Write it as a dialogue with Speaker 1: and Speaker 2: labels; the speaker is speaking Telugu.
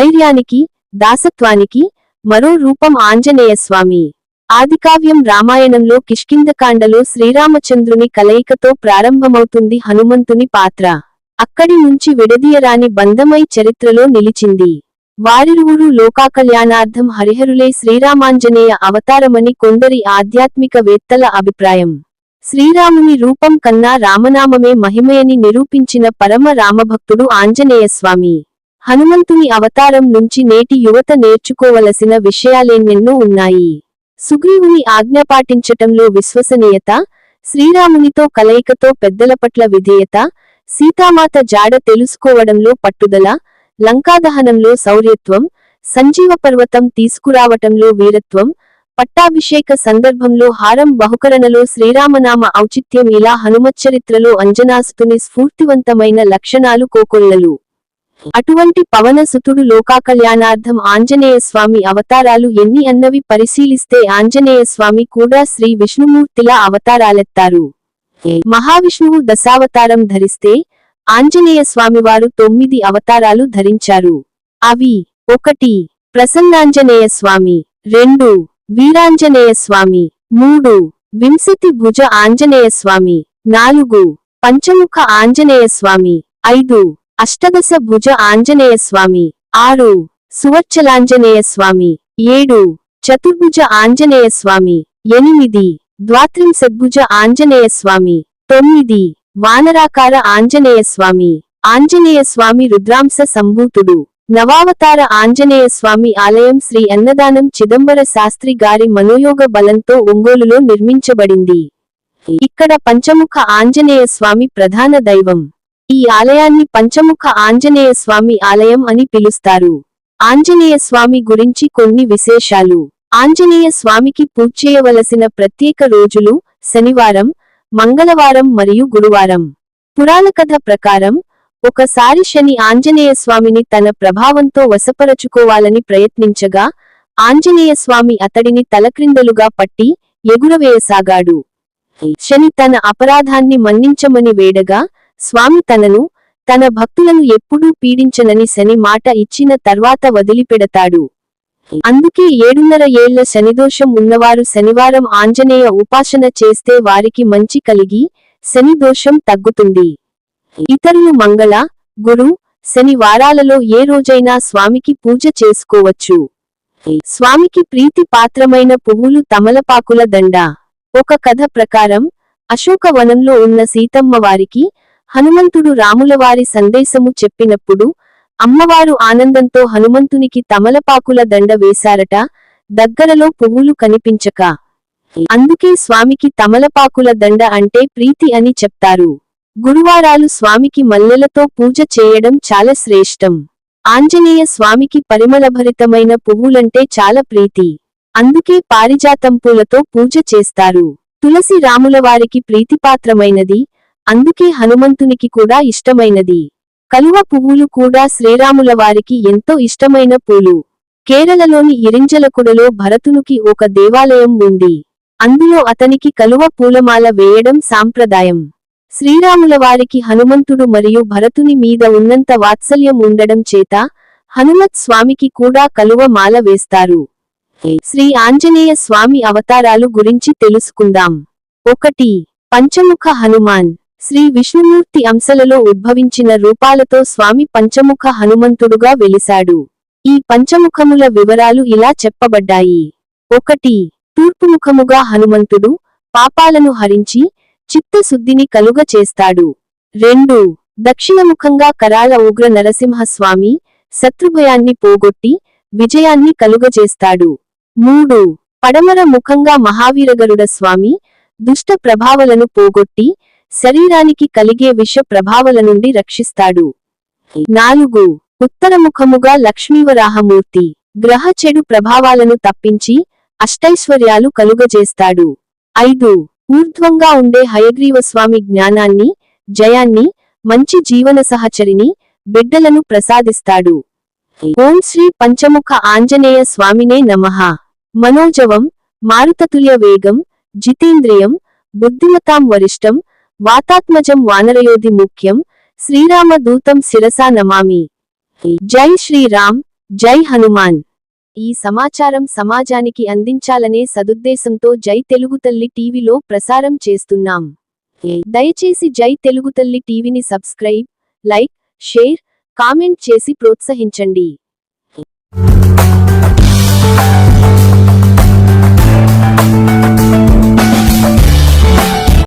Speaker 1: ధైర్యానికి దాసత్వానికి మరో రూపం ఆంజనేయ స్వామి ఆదికావ్యం రామాయణంలో కిష్కిందకాండలో శ్రీరామచంద్రుని కలయికతో ప్రారంభమవుతుంది హనుమంతుని పాత్ర. అక్కడి నుంచి విడదీయరాని బంధమై చరిత్రలో నిలిచింది. వారిరువురు లోకాకల్యాణార్థం హరిహరులే శ్రీరామాంజనేయ అవతారమని కొందరి ఆధ్యాత్మిక వేత్తల అభిప్రాయం. శ్రీరాముని రూపం కన్నా రామనామమే మహిమయని నిరూపించిన పరమ రామభక్తుడు ఆంజనేయ స్వామి హనుమంతుని అవతారం నుంచి నేటి యువత నేర్చుకోవలసిన విషయాలేన్నెన్నో ఉన్నాయి. సుగ్రీవుని ఆజ్ఞ పాటించటంలో విశ్వసనీయత శ్రీరామునితో కలయికతో పెద్దల పట్ల విధేయత సీతామాత జాడ తెలుసుకోవడంలో పట్టుదల లంకాదహనంలో శౌర్యత్వం సంజీవ పర్వతం తీసుకురావటంలో వీరత్వం పట్టాభిషేక సందర్భంలో హారం బహుకరణలో శ్రీరామనామ ఔచిత్యం ఇలా హనుమచ్చరిత్రలో అంజనాసుతుని స్ఫూర్తివంతమైన లక్షణాలు కోకొల్లలు. అటువంటి పవన సుతుడు లోకాకల్యాణార్థం ఆంజనేయ స్వామి అవతారాలు ఎన్ని అన్నవి పరిశీలిస్తే ఆంజనేయ స్వామి కూడా శ్రీ విష్ణుమూర్తిలా అవతారాలెత్తారు. మహావిష్ణువు దశావతారం ధరిస్తే ఆంజనేయ స్వామివారు తొమ్మిది అవతారాలు ధరించారు. అవి ఒకటి ప్రసన్నాంజనేయ స్వామి రెండు వీరాంజనేయ స్వామి మూడు వింశతి భుజ ఆంజనేయ స్వామి నాలుగు పంచముఖ ఆంజనేయ స్వామి ఐదు అష్టదశ భుజ ఆంజనేయ స్వామి. ఆరు. సువర్చలాంజనేయ స్వామి. ఏడు. చతుర్భుజ ఆంజనేయ స్వామి. ఎనిమిది. ద్వాత్రింశద్భుజ ఆంజనేయ స్వామి. తొమ్మిది. వానరాకార ఆంజనేయ స్వామి. ఆంజనేయ స్వామి రుద్రాంశ సంభూతుడు. నవావతార ఆంజనేయ స్వామి ఆలయం శ్రీ అన్నదానం చిదంబర శాస్త్రి గారి మనోయోగ బలంతో ఒంగోలులో నిర్మించబడింది. ఇక్కడ పంచముఖ ఆంజనేయ స్వామి ప్రధాన దైవం. ఈ ఆలయాన్ని పంచముఖ ఆంజనేయ స్వామి ఆలయం అని పిలుస్తారు. ఆంజనేయ స్వామి గురించి కొన్ని విశేషాలు. ఆంజనేయ స్వామికి పూజ చేయవలసిన ప్రత్యేక రోజులు శనివారం మంగళవారం మరియు గురువారం. పురాణ కథ ప్రకారం ఒకసారి శని ఆంజనేయ స్వామిని తన ప్రభావంతో వశపరచుకోవాలని ప్రయత్నించగా ఆంజనేయ స్వామి అతడిని తలక్రిందలుగా పట్టి ఎగురవేయసాగాడు. శని తన అపరాధాన్ని మన్నించమని వేడగా స్వామి తనను తన భక్తులను ఎప్పుడూ పీడించనని శని మాట ఇచ్చిన తర్వాత వదిలిపెడతాడు. అందుకే ఏడున్నర ఏళ్ళ శనిదోషం ఉన్నవారు శనివారం ఆంజనేయ ఉపాసన చేస్తే వారికి మంచి కలిగి శని దోషం తగ్గుతుంది. ఇతరులు మంగళ గురు శని వారాలలో ఏ రోజైనా స్వామికి పూజ చేసుకోవచ్చు. స్వామికి ప్రీతి పాత్రమైన పువ్వులు తమలపాకుల దండ. ఒక కథ ప్రకారం అశోక వనంలో ఉన్న సీతమ్మ వారికి హనుమంతుడు రాములవారి సందేశము చెప్పినప్పుడు అమ్మవారు ఆనందంతో హనుమంతునికి తమలపాకుల దండ వేశారట దగ్గరలో పువ్వులు కనిపించక. అందుకే స్వామికి తమలపాకుల దండ అంటే ప్రీతి అని చెప్తారు. గురువారాలు స్వామికి మల్లెలతో పూజ చేయడం చాలా శ్రేష్టం. ఆంజనేయ స్వామికి పరిమళభరితమైన పువ్వులంటే చాలా ప్రీతి. అందుకే పారిజాతం పూలతో పూజ చేస్తారు. తులసి రాములవారికి ప్రీతిపాత్రమైనది అందుకే హనుమంతునికి కూడా ఇష్టమైనది. కలువ పువ్వులు కూడా శ్రీరాముల వారికి ఎంతో ఇష్టమైన పూలు. కేరళలోని ఇరింజలకుడలో భరతునికి ఒక దేవాలయం ఉంది. అందులో అతనికి కలువ పూలమాల వేయడం సాంప్రదాయం. శ్రీరాముల వారికి హనుమంతుడు మరియు భరతుని మీద ఉన్నంత వాత్సల్యం ఉండడం చేత హనుమత్ స్వామికి కూడా కలువ మాల వేస్తారు. శ్రీ ఆంజనేయ స్వామి అవతారాలు గురించి తెలుసుకుందాం. ఒకటి. పంచముఖ హనుమాన్. శ్రీ విష్ణుమూర్తి అంశలలో ఉద్భవించిన రూపాలతో స్వామి పంచముఖ హనుమంతుడుగా వెలిశాడు. ఈ పంచముఖముల వివరాలు ఇలా చెప్పబడ్డాయి. ఒకటి తూర్పుముఖముగా హనుమంతుడు పాపాలను హరించి చిత్తశుద్ధిని కలుగ చేస్తాడు రెండు దక్షిణముఖంగా కరాళ ఉగ్ర నరసింహస్వామి శత్రుభయాన్ని పోగొట్టి విజయాన్ని కలుగజేస్తాడు మూడు పడమర ముఖంగా మహావీరగరుడ స్వామి దుష్ట ప్రభావలను పోగొట్టి శరీరానికి కలిగే విష ప్రభావల నుండి రక్షిస్తాడు. నాలుగు. ఉత్తరముఖముగా లక్ష్మీవరాహమూర్తి గ్రహ చెడు ప్రభావాలను తప్పించి అష్టైశ్వర్యాలు కలుగజేస్తాడు. ఐదు. ఊర్ధ్వంగా ఉండే హయగ్రీవస్వామి జ్ఞానాన్ని జయాన్ని మంచి జీవన సహచరిని బిడ్డలను ప్రసాదిస్తాడు. ఓం శ్రీ పంచముఖ ఆంజనేయ స్వామినే నమః. మనోజవం మారుతతుల్య వేగం జితేంద్రియం బుద్ధిమతాం వరిష్టం వాతాత్మజం వానరయోధి ముఖ్యం. శ్రీరామ దూతం శిరసా నమామి. జై శ్రీరామ్ జై హనుమాన్. ఈ సమాచారం సమాజానికి అందించాలనే సదుద్దేశంతో జై తెలుగు తల్లి టీవీలో ప్రసారం చేస్తున్నాం. దయచేసి జై తెలుగు తల్లి టీవీని సబ్స్క్రైబ్ లైక్ షేర్ కామెంట్ చేసి ప్రోత్సహించండి.